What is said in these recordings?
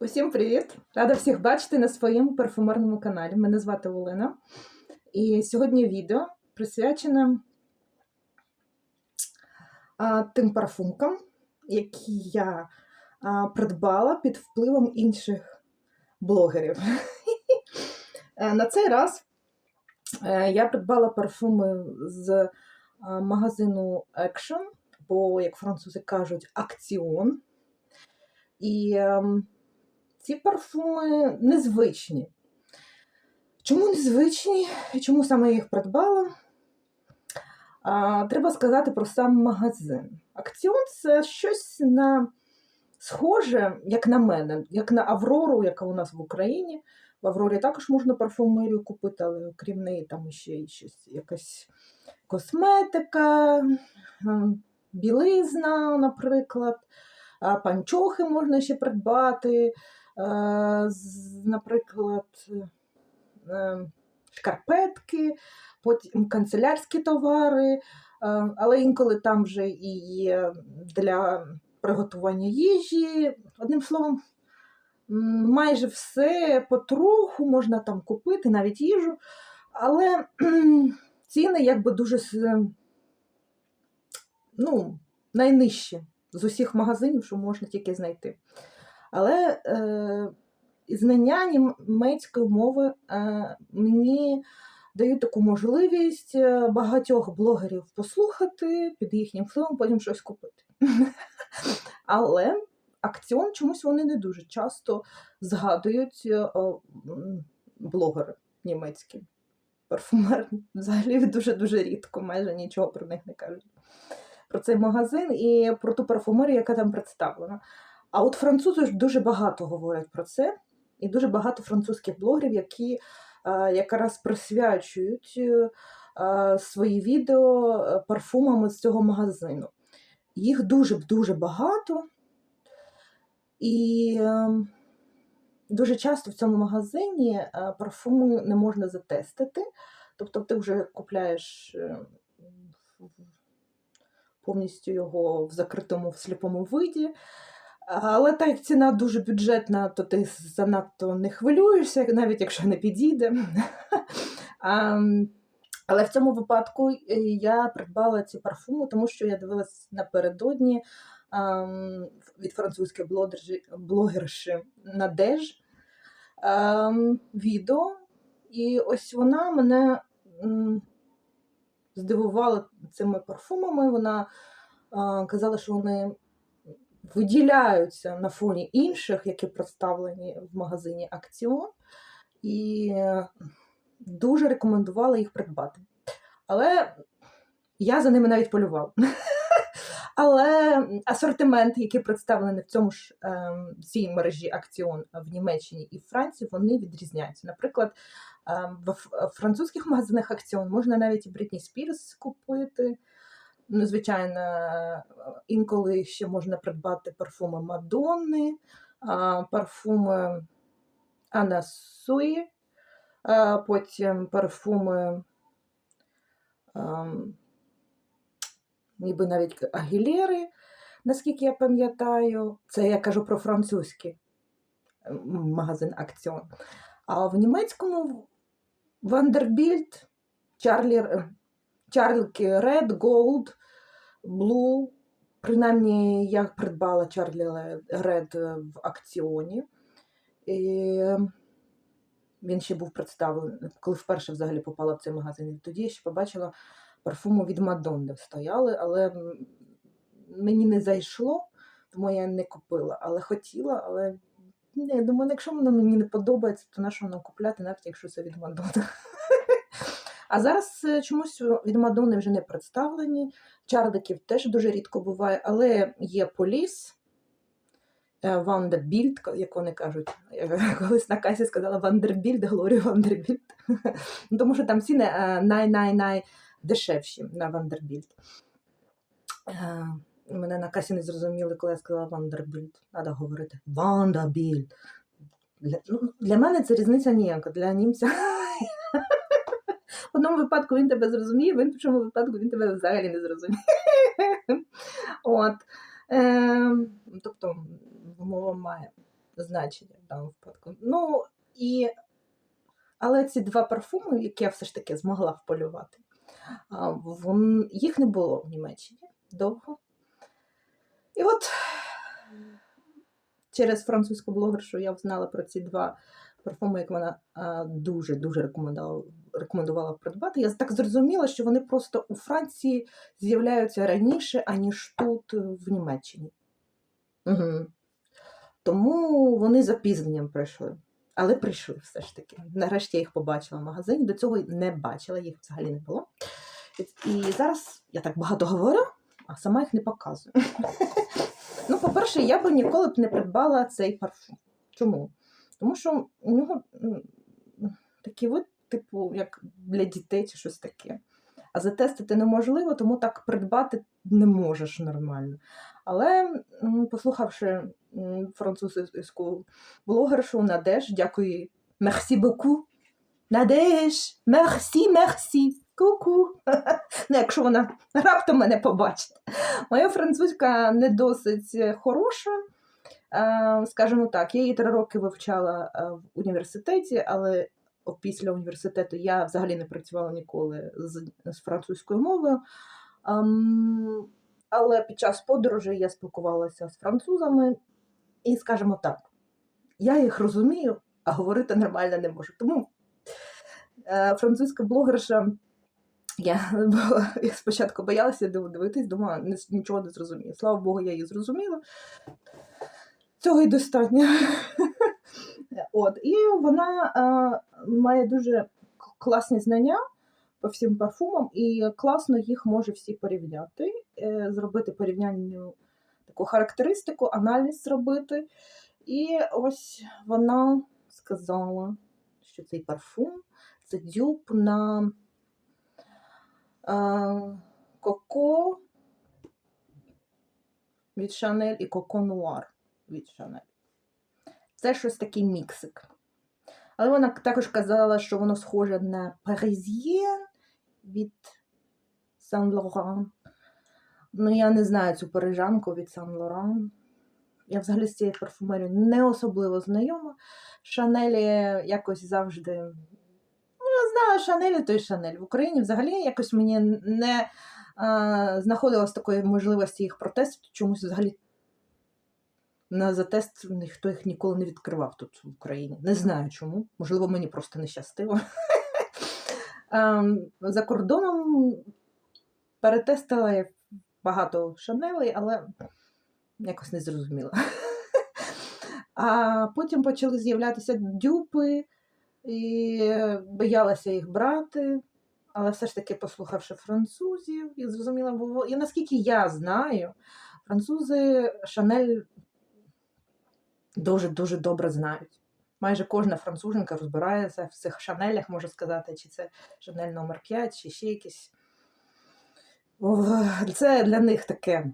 Усім привіт! Рада всіх бачити на своєму парфумерному каналі. Мене звати Олена. І сьогодні відео присвячене тим парфумкам, які я придбала під впливом інших блогерів. Е, На цей раз е, я придбала парфуми з магазину Action, або, як французи кажуть, Акціон. І ем, ці парфуми незвичні. Чому незвичні чому саме я їх придбала? А, треба сказати про сам магазин. Акціон це щось на схоже, як на мене, як на Аврору, яка у нас в Україні. В Аврорі також можна парфумерію купити, але окрім неї там ще й щось, якась косметика, білизна, наприклад, панчохи можна ще придбати, наприклад, е, шкарпетки, потім канцелярські товари, е, але інколи там вже і для приготування їжі. Одним словом, майже все потроху можна там купити, навіть їжу, але ціни якби дуже ну, найнижчі з усіх магазинів, що можна тільки знайти. Але е, знання німецької мови е, мені дають таку можливість е, багатьох блогерів послухати під їхнім впливом, потім щось купити. Але акціон чомусь вони не дуже часто згадують е, блогери німецькі, парфумерні. Взагалі дуже-дуже рідко, майже нічого про них не кажуть. Про цей магазин і про ту парфумерію, яка там представлена. А от французи ж дуже багато говорять про це, і дуже багато французьких блогерів, які е, якраз присвячують е, е, свої відео парфумами з цього магазину. Їх дуже-дуже багато. І дуже часто в цьому магазині парфуми не можна затестити. Тобто ти вже купляєш повністю його в закритому в сліпому виді. Але так як ціна дуже бюджетна, то ти занадто не хвилюєшся, навіть якщо не підійде. Але в цьому випадку е, я придбала ці парфуми, тому що я дивилась напередодні від французької блогерші, Надеж відео. І ось вона мене здивувала цими парфумами. Вона казала, що вони виділяються на фоні інших, які представлені в магазині Акціон, і дуже рекомендувала їх придбати. Але я за ними навіть полювала. Але асортимент, який представлений в цьому ж ем, цій мережі Акціон в Німеччині і в Франції, вони відрізняються. Наприклад, ем, в французьких магазинах Акціон можна навіть і Брітні Спірс купити. Звичайно, е, інколи ще можна придбати парфуми Мадонни, парфуми Анна Суї, а, потім парфуми, ніби навіть Агілєри, наскільки я пам'ятаю. Це я кажу про французький магазин Акціон. А в німецькому Вандербільд, Чарлі, Red, Gold, Blue. Принаймні, я придбала Чарлі Ред в акціоні. І він ще був представлений, коли вперше взагалі попала в цей магазин. Тоді я ще побачила парфуми від Мадонни стояли, але мені не зайшло, тому я не купила. Але хотіла, але я думаю, якщо воно мені не подобається, то на що воно купляти, навіть якщо це від Мадонни. А зараз е, чомусь від Мадонни вже не представлені. Чарликів теж дуже рідко буває, але є поліс. Вандербільд, як вони кажуть. Колись на касі сказала Вандербільд, Глорію Вандербільд. Ну, Тому що там ціни е, най-най-най дешевші на Вандербільд. Е, Мене на касі не зрозуміли, коли я сказала Вандербільд. Треба говорити Вандербільд. Для, ну, для мене це різниця ніяка. Для німця. В одному випадку він тебе зрозуміє, в іншому випадку він тебе взагалі не зрозуміє. От. Е, тобто мова має значення в даному випадку. Ну, і... Але ці два парфуми, які я все ж таки змогла вполювати, вон... їх не було в Німеччині довго. І от через французьку блогершу я знала про ці два парфуми, як вона дуже-дуже рекомендувала, рекомендувала придбати. Я так зрозуміла, що вони просто у Франції з'являються раніше, аніж тут е, в Німеччині. Угу. Тому вони запізненням прийшли. Але прийшли все ж таки. Нарешті я їх побачила в магазині. До цього не бачила, їх взагалі не було. І зараз я так багато говорю, а сама їх не показую. Ну, по-перше, я би ніколи б не придбала цей парфум. Чому? Тому що у нього такий вид, типу, як для дітей чи щось таке. А затестити неможливо, тому так придбати не можеш нормально. Але, послухавши французьку блогершу Надеж, дякую, merci beaucoup. Надеж, merci, merci, ку-ку. Ну, якщо вона раптом мене побачить. Моя французька не досить хороша. Е, Скажімо так, я її три роки вивчала е, в університеті, але після університету я взагалі не працювала ніколи з, з французькою мовою. Ем, Але під час подорожі я спілкувалася з французами, і, скажімо так, я їх розумію, а говорити нормально не можу. Тому е, французька блогерша. Я, я спочатку боялася дивитись, думала, нічого не зрозумію. Слава Богу, я її зрозуміла. Цього й достатньо. От, І вона е, має дуже класні знання по всім парфумам, і класно їх може всі порівняти, е, зробити порівняльну таку характеристику, аналіз зробити. І ось вона сказала, що цей парфум це дюб на е, коко від Шанель і коко нуар від Шанель. Це щось такий міксик. Але вона також казала, що воно схоже на Паризьєн від Сан Лоран. Ну, я не знаю цю парижанку від Сан Лоран. Я взагалі з цією парфумерією не особливо знайома. Шанелі якось завжди. Ну, я знаю, Шанелі то й Шанель. В Україні взагалі якось мені не а, знаходилось такої можливості їх протестити, чомусь взагалі на затест ніхто їх ніколи не відкривав тут в Україні. Не знаю чому. Можливо, мені просто не щастило. Ем, за кордоном перетестила я багато шанелей, але якось не зрозуміла. А потім почали з'являтися дюпи, і боялася їх брати. Але все ж таки, послухавши французів, і зрозуміла, бо і наскільки я знаю, французи Шанель дуже-дуже добре знають. Майже кожна француженка розбирається в цих шанелях, можу сказати, чи це шанель номер 5 чи ще якісь. Це для них таке.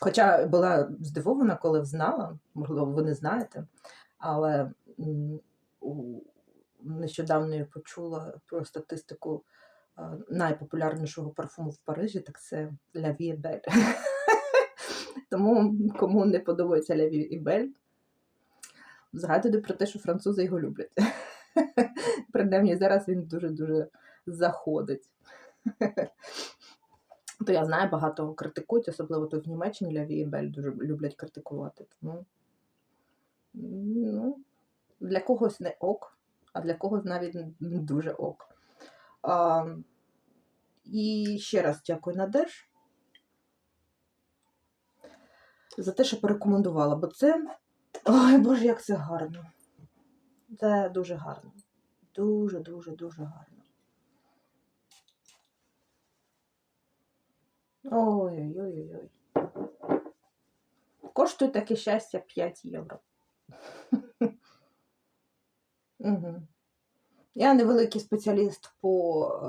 Хоча була здивована, коли взнала, можливо, ви не знаєте, але нещодавно я почула про статистику найпопулярнішого парфуму в Парижі, так це La Vie Belle. Тому кому не подобається Леві і Бель, згадуйте про те, що французи його люблять. Принаймні зараз він дуже-дуже заходить. То я знаю, багато критикують, особливо тут в Німеччині Леві і Бель дуже люблять критикувати. Тому ну, для когось не ок, а для когось навіть не дуже ок. А, І ще раз дякую Надеж за те, що порекомендувала, бо це. Ой, Боже, як це гарно. Це дуже гарно. Дуже-дуже дуже гарно. Ой-ой-ой-ой. Коштує таке щастя 5 євро. Я невеликий спеціаліст по е,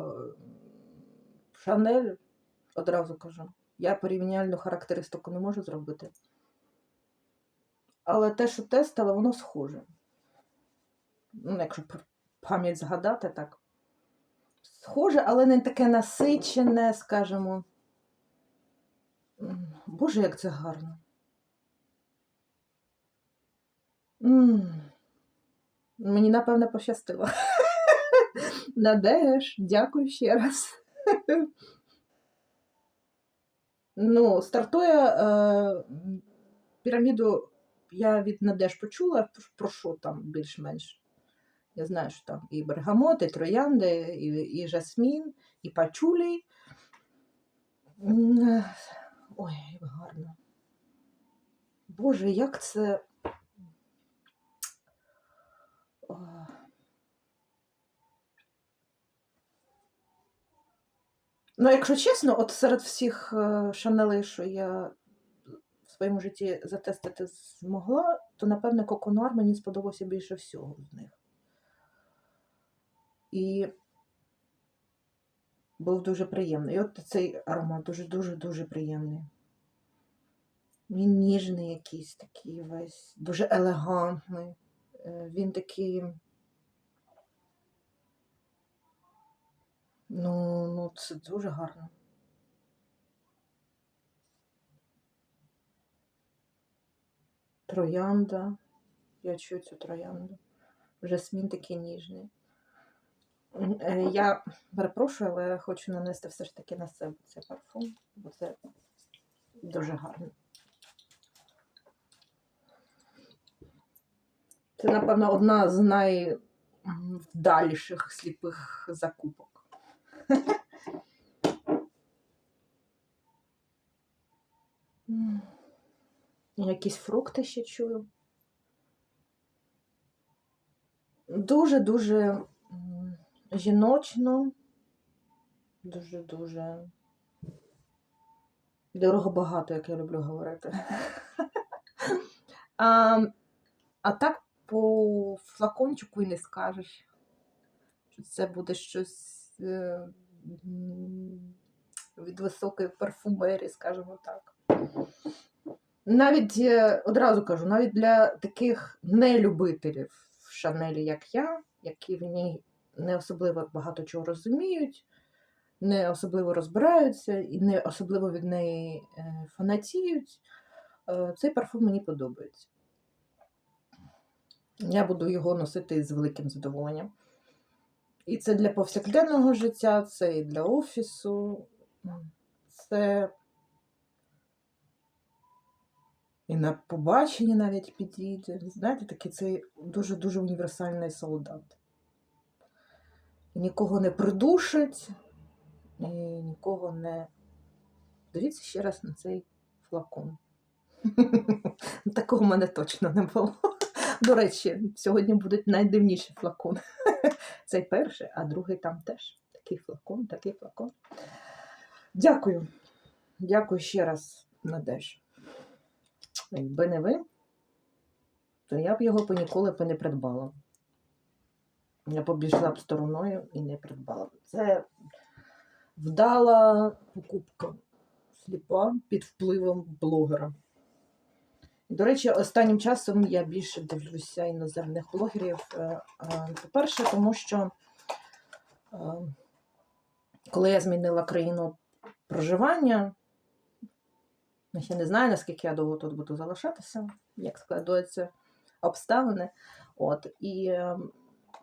Шанель, одразу кажу. Я порівняльну характеристику не можу зробити. Але те, що тестила, воно схоже. Ну, якщо пам'ять згадати, так. Схоже, але не таке насичене, скажімо. Боже, як це гарно. М. Мені, напевно, пощастило. Надеж, дякую ще раз. Ну, стартує е, піраміду, я від Надеж почула, про що там більш-менш. Я знаю, що там і бергамот, і троянди, і, і жасмін, і пачулі. Е, Ой, як гарно. Боже, як це. Ну, якщо чесно, от серед всіх е, шанелей, що я в своєму житті затестити змогла, то, напевне, Коконуар мені сподобався більше всього з них. І був дуже приємний. І от цей аромат дуже-дуже-дуже приємний. Він ніжний якийсь такий весь, дуже елегантний. Е, Він такий. Ну, ну, це дуже гарно. Троянда. Я чую цю троянду. Жасмін такий ніжний. Е, Я перепрошую, але я хочу нанести все ж таки на себе цей парфум, бо це дуже гарно. Це, напевно, одна з найвдаліших сліпих закупок. Якісь фрукти ще чую. Дуже-дуже жіночно, дуже-дуже дорого багато, як я люблю говорити. А, а так по флакончику і не скажеш, що це буде щось від високої парфумерії, скажімо так. Навіть е, одразу кажу, навіть для таких нелюбителів Шанелі, як я, які в ній не особливо багато чого розуміють, не особливо розбираються і не особливо від неї е, фанатіють, е, цей парфум мені подобається. Я буду його носити з великим задоволенням. І це для повсякденного життя, це і для офісу, це і на побаченні навіть підійде. Знаєте, такий цей дуже-дуже універсальний солдат. Нікого не придушить, і нікого не. Дивіться ще раз на цей флакон. Такого в мене точно не було. До речі, сьогодні будуть найдивніші флакони. Цей перший, а другий там теж такий флакон, такий флакон. Дякую. Дякую ще раз, Надеж. Якби не ви, то я б його ніколи б не придбала. Я побіжла б стороною і не придбала. Це вдала покупка сліпа під впливом блогера. До речі, останнім часом я більше дивлюся іноземних блогерів. Е, е, По-перше, тому що е, коли я змінила країну проживання, я ще не знаю, наскільки я довго тут буду залишатися, як складаються обставини. От, і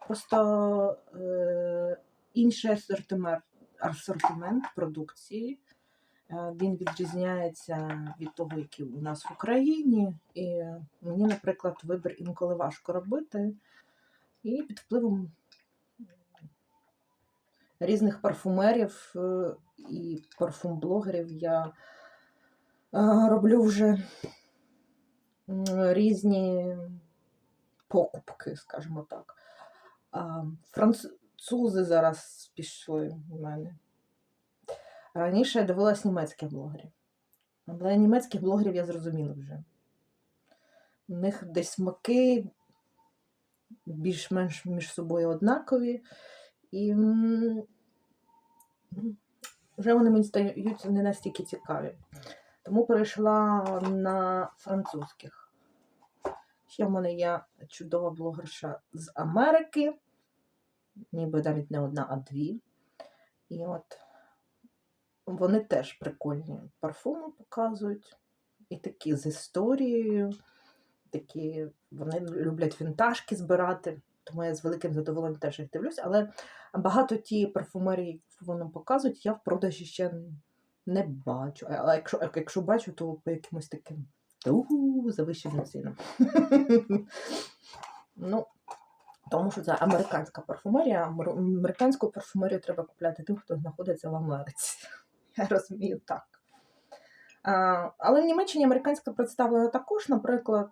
просто інший асортимент, асортимент продукції. Е, Він відрізняється від того, який у нас в Україні. І мені, наприклад, вибір інколи важко робити. І під впливом різних парфумерів е, і парфумблогерів я е, роблю вже різні покупки, скажімо так. Французи зараз пішли в мене. Раніше я дивилась німецьких блогерів. Але німецьких блогерів я зрозуміла вже. У них десь смаки більш-менш між собою однакові. І вже вони мені стають не настільки цікаві. Тому перейшла на французьких. Ще в мене є чудова блогерша з Америки. Ніби навіть не одна, а дві. І от вони теж прикольні парфуми показують. І такі з історією. такі, вони люблять вінтажки збирати, тому я з великим задоволенням теж їх дивлюсь. Але багато ті парфумерії, які вони показують, я в продажі ще не бачу. А якщо, якщо бачу, то по якимось таким завищеним цінам. ну, тому що це американська парфумерія. Американську парфумерію треба купляти тим, хто знаходиться в Америці. Розумію так. Але в Німеччині американська представлена також, наприклад,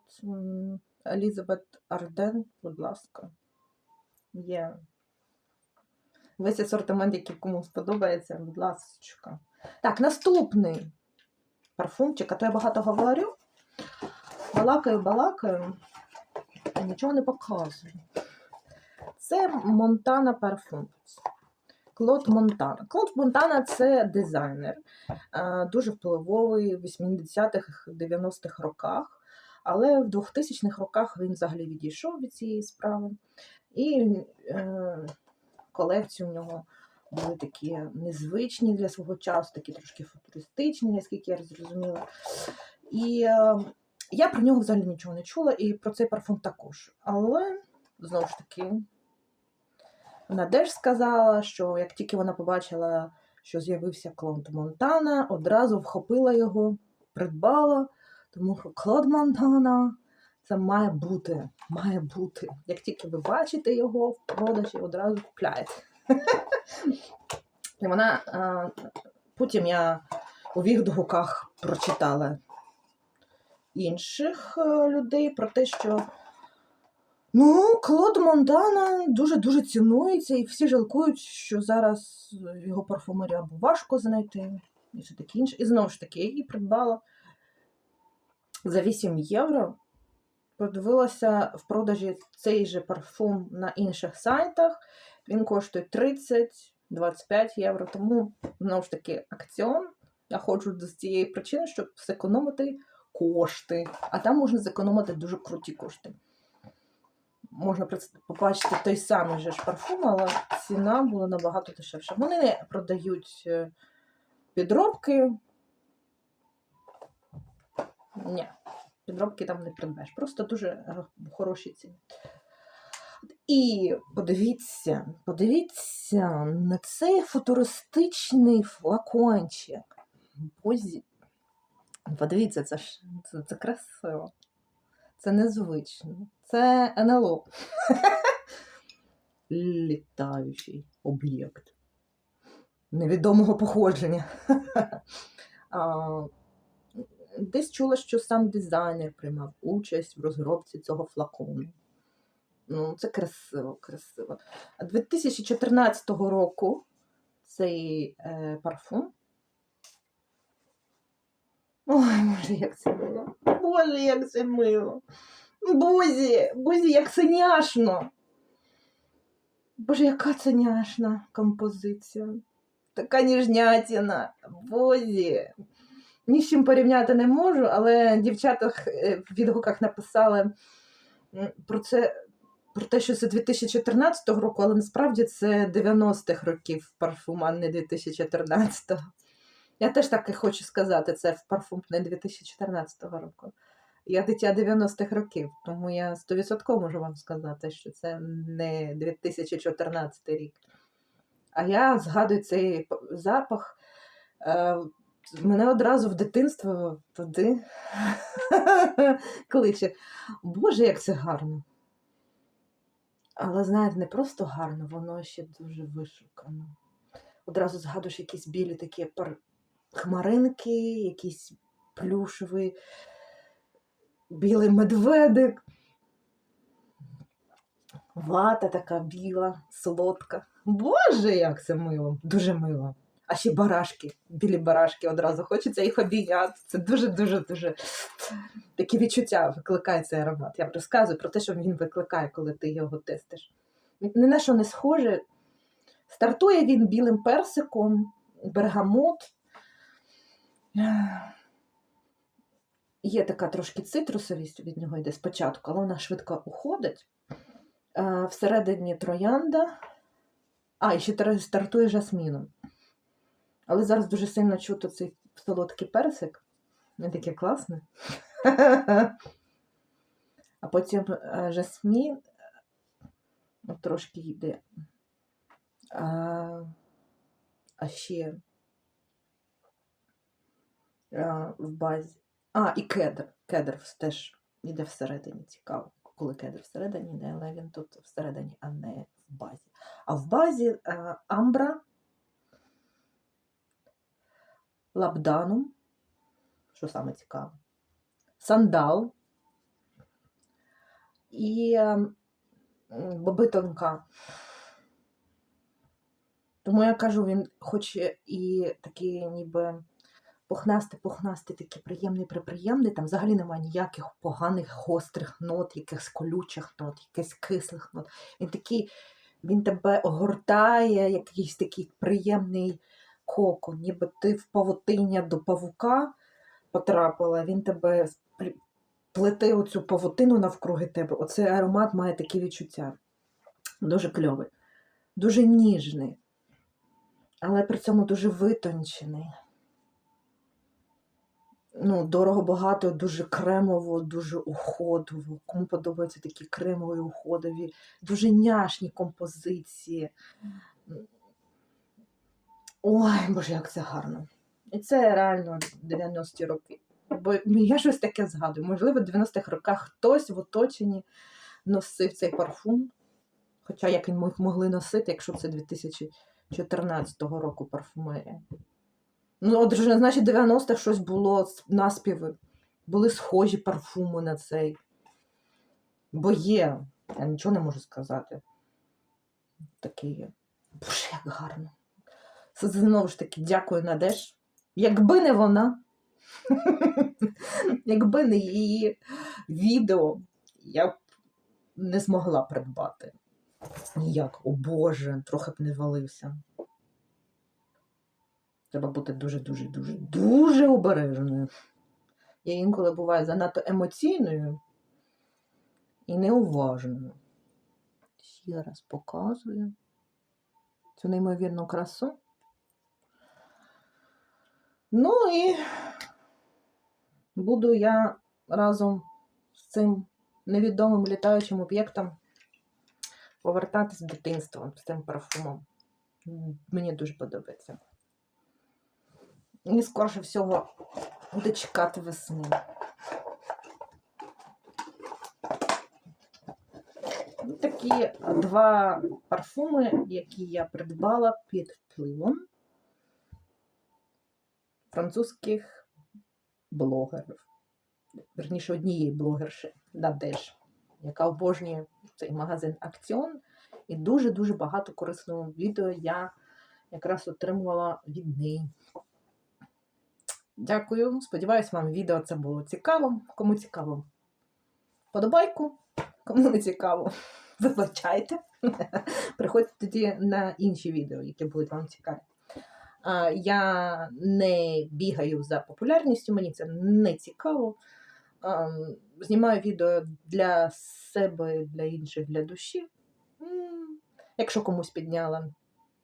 Елізабет Арден, будь ласка, є весь асортимент, який кому сподобається, будь ласка. Так, наступний парфумчик, а то я багато говорю. Балакаю, балакаю, а нічого не показую. Це Монтана Парфум. Клод Монтана. Клод Монтана це дизайнер, е, дуже впливовий в 80-х, 90-х роках, але в 2000-х роках він взагалі відійшов від цієї справи. І е, колекції у нього були такі незвичні для свого часу, такі трошки футуристичні, наскільки я зрозуміла. І е, я про нього взагалі нічого не чула, і про цей парфум також. Але знову ж таки. Вона теж сказала, що як тільки вона побачила, що з'явився Клод Монтана, одразу вхопила його, придбала, тому що Клод Монтана це має бути, має бути. Як тільки ви бачите його в продажі, одразу купляєте. І вона потім я у відгуках прочитала інших е, людей про те, що Ну, Клод Монтана дуже-дуже цінується, і всі жалкують, що зараз його парфумерію або важко знайти, і все таке інше. І знову ж таки, я її придбала за 8 євро. Подивилася в продажі цей же парфум на інших сайтах. Він коштує 30-25 євро. Тому, знову ж таки, акціон. Я ходжу з цієї причини, щоб зекономити кошти. А там можна зекономити дуже круті кошти можна побачити той самий же ж парфум, але ціна була набагато дешевша. Вони не продають е, підробки. Ні, підробки там не придбаєш. Просто дуже е, хороші ціни. І подивіться, подивіться на цей футуристичний флакончик. Бозі. Подивіться, це ж це, це красиво. Це незвично. Це НЛО. Літаючий об'єкт невідомого походження. Десь чула, що сам дизайнер приймав участь в розробці цього флакону. Ну, це красиво, красиво. 2014 року цей е, парфум. Ой, Боже, як це мило. Боже, як це мило. Бузі, Бузі, як це няшно. Боже, яка це няшна композиція. Така ніжнятіна. Бозі. Ні з чим порівняти не можу, але дівчата е, в відгуках написали про це. Про те, що це 2014 року, але насправді це 90-х років парфум, а не 2014-го. Я теж так і хочу сказати, це парфум не 2014 року. Я дитя 90-х років, тому я 100% можу вам сказати, що це не 2014 рік. А я згадую цей запах. Е, мене одразу в дитинство туди кличе. Боже, як це гарно. Але знаєте, не просто гарно, воно ще дуже вишукано. Одразу згадуєш якісь білі такі пар... хмаринки, якісь плюшеві, білий медведик. Вата така біла, солодка. Боже, як це мило! Дуже мило. А ще барашки, білі барашки одразу хочеться їх обійняти. Це дуже-дуже дуже такі відчуття викликає цей аромат. Я розказую про те, що він викликає, коли ти його тестиш. Ні на що не схоже. Стартує він білим персиком, бергамот. Є така трошки цитрусовість від нього йде спочатку, але вона швидко уходить. Всередині троянда. А, і ще стартує жасміном. Але зараз дуже сильно чути цей солодкий персик. Він такий класний. А потім е, жасмін е, трошки йде. А, а ще а, в базі. А, і кедр. Кедр теж йде всередині. Цікаво, коли кедр всередині йде, але він тут всередині, а не в базі. А в базі а, амбра, лабданум, що саме цікаво, сандал і ем, м. Тому я кажу, він хоч і такий ніби пухнастий, пухнастий, такий приємний, приприємний, там взагалі немає ніяких поганих гострих нот, якихось колючих нот, якихось кислих нот. Він такий, він тебе огортає, якийсь такий приємний кокон, ніби ти в павутиння до павука потрапила, він тебе плете оцю павутину навкруги тебе. Оцей аромат має такі відчуття. Дуже кльовий, дуже ніжний, але при цьому дуже витончений. Ну, дорого багато, дуже кремово, дуже уходово. Кому подобаються такі кремові, уходові, дуже няшні композиції. Ой, боже, як це гарно. І це реально 90-ті роки. Бо я щось таке згадую. Можливо, в 90-х роках хтось в оточенні носив цей парфум. Хоча як він мог- могли носити, якщо це 2014 року парфумерія. Ну, от значить, в 90-х щось було наспіви. Були схожі парфуми на цей. Бо є, я нічого не можу сказати. Таке є. Боже, як гарно. Це знову ж таки дякую Надеж. Якби не вона, якби не її відео, я б не змогла придбати. Ніяк, о Боже, трохи б не валився. Треба бути дуже-дуже дуже дуже обережною. Я інколи буваю занадто емоційною і неуважною. Ще раз показую цю неймовірну красу. Ну і буду я разом з цим невідомим літаючим об'єктом повертатись в дитинство з цим парфумом. Мені дуже подобається. І скорше всього буде чекати весни. Такі два парфуми, які я придбала під впливом французьких блогерів. Верніше, однієї блогерші Надеж, яка обожнює цей магазин Акціон. І дуже-дуже багато корисного відео я якраз отримувала від неї. Дякую. Сподіваюсь, вам відео це було цікаво. Кому цікаво, подобайку. Кому не цікаво, вибачайте. Приходьте тоді на інші відео, які будуть вам цікаві. Я не бігаю за популярністю, мені це не цікаво. Знімаю відео для себе, для інших, для душі. Якщо комусь підняла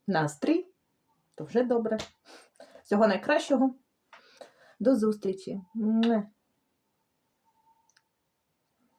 настрій, то вже добре. Всього найкращого. До зустрічі.